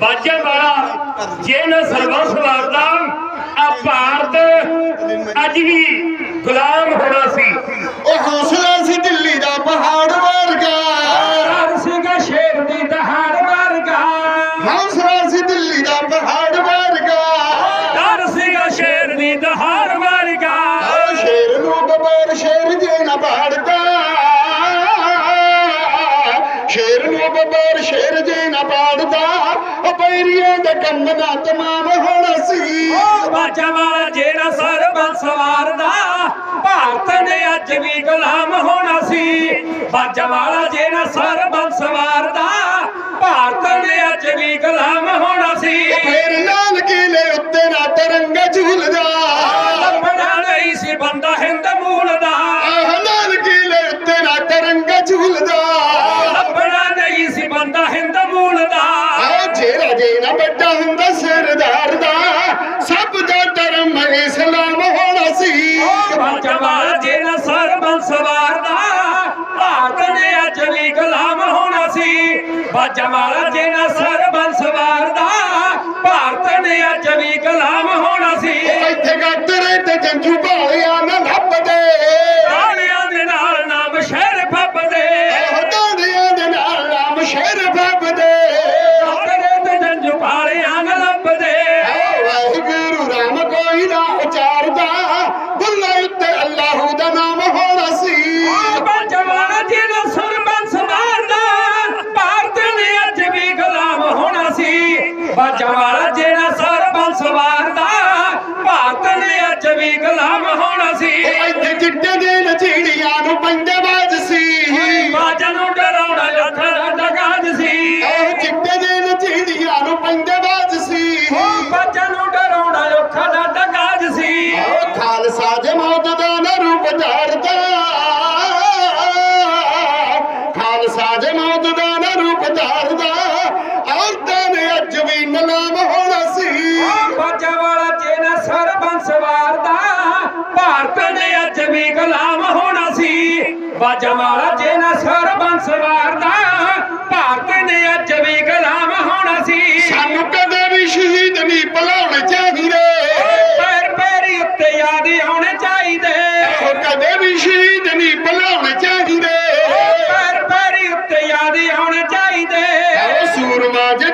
ਬਾਜਾ ਵਾਲਾ ਜੇ ਨਾ ਸਰਵੰਸ ਵਾਰਦਾ ਆ ਭਾਰਤ ਅੱਜ ਵੀ ਗੁਲਾਮ ਹੋਣਾ ਸੀ। ਉਹ ਹੌਸਲਾ ਸੀ ਦਿੱਲੀ ਦਾ ਪਹਾੜ ਵਰਗਾ। ਹਰ ਸਿੰਘ ਸ਼ੇਰ ਦੀ ਦਹਾੜ ਵਰਗਾ। ਹੌਸਲਾ ਸੀ ਦਿੱਲੀ ਦਾ ਪਹਾੜ ਵਰਗਾ। ਹਰ ਸਿੰਘ ਸ਼ੇਰ ਦੀ ਦਹਾੜ ਵਰਗਾ। ਸ਼ੇਰ ਨੂੰ ਬਬਰ ਸ਼ੇਰ ਜੇ ਨਾ ਪਾੜਦਾ। ਸ਼ੇਰ ਨੂੰ ਬਬਰ ਸ਼ੇਰ ਜੇ ਨਾ ਪਾੜਦਾ। ਉਹ ਦੇ ਕੰਮ ਦਾ ਤਮਾਮ ਹੋਣਾ ਸੀ ਬਾਜਾ ਵਾਲਾ ਜਿਹੜਾ ਸਰਬੰਸ ਸਵਾਰਦਾ ਭਾਰਤ ਨੇ ਅੱਜ ਵੀ ਗੁਲਾਮ ਹੋਣਾ ਸੀ ਬਾਜਾ ਵਾਲਾ ਜਿਹੜਾ ਸਰਬੰਸ ਸਵਾਰਦਾ ਭਾਰਤ ਨੇ ਅੱਜ ਵੀ ਗੁਲਾਮ ਹੋਣਾ ਜਿਹੜਾ ਜੇ ਨਾ ਵੱਡਾ ਹੁੰਦਾ ਸਰਦਾਰ ਦਾ। ਸਭ ਦਾ ਧਰਮ ਇਸਲਾਮ ਹੋਣਾ ਸੀ। ਬਾਜਾ ਵਾਲਾ ਜਿਹੜਾ ਸਰਬੰਸ ਸਵਾਰਦਾ ਭਾਰਤ ਨੇ ਅੱਜ ਵੀ ਗੁਲਾਮ ਹੋਣਾ ਸੀ। ਬਾਜਾ ਵਾਲਾ ਜਿਹੜਾ ਸਰਬੰਸ ਸਵਾਰਦਾ ਭਾਰਤ ਨੇ ਅੱਜ ਵੀ ਗੁਲਾਮ ਹੋਣਾ ਸੀ। ਇੱਥੇ ਗੱਤਰੇ ਤੇ ਜੰਜੂ ਭਾਲਿਆ ਨਾ ਲੱਭਦੇ ਤਾਣਿਆਂ ਦੇ ਨਾਲ ਨਾਮ ਸ਼ਹਿਰ ਫੱਬਦੇ ਦਾੜਿਆਂ ਦੇ ਨਾਲ ਨਾਮ ਸ਼ੇਰ ਫੱਬਦੇ ਬਾਜਾ ਵਾਲਾ ਜਿਹੜਾ ਸਰਬੰਸ ਸਵਾਰਦਾ। ਭਾਰਤ ਨੇ ਅੱਜ ਵੀ ਗੁਲਾਮ ਹੋਣਾ ਸੀ। ਇੱਥੇ ਚਿੱਟੇ ਦੇ ਨਚੀੜੀਆਂ ਵੀ ਗੁਲਾਮ ਹੋਣਾ ਸੀ। ਬਾਜਾ ਵਾਲਾ ਜਿਹੜਾ ਸਰਬੰਸ ਵਾਰਦਾ ਭਾਰਤ ਨੇ ਅੱਜ ਵੀ ਗੁਲਾਮ ਹੋਣਾ ਸੀ। ਸਾਨੂੰ ਕਦੇ ਵੀ ਸ਼ਹੀਦ ਨਹੀਂ ਭੁਲਾਉਣੇ ਚਾਹੀਦੇ। ਪੈਰ ਪੈਰੀ ਉੱਤੇ ਯਾਦ ਆਉਣੇ ਚਾਹੀਦੇ। ਉਹ ਕਦੇ ਵੀ ਸ਼ਹੀਦ ਨਹੀਂ ਭੁਲਾਉਣੇ ਚਾਹੀਦੇ। ਪੈਰ ਪੈਰੀ ਉੱਤੇ ਯਾਦ ਆਉਣੇ ਚਾਹੀਦੇ। ਸੂਰਮਾ ਜੇ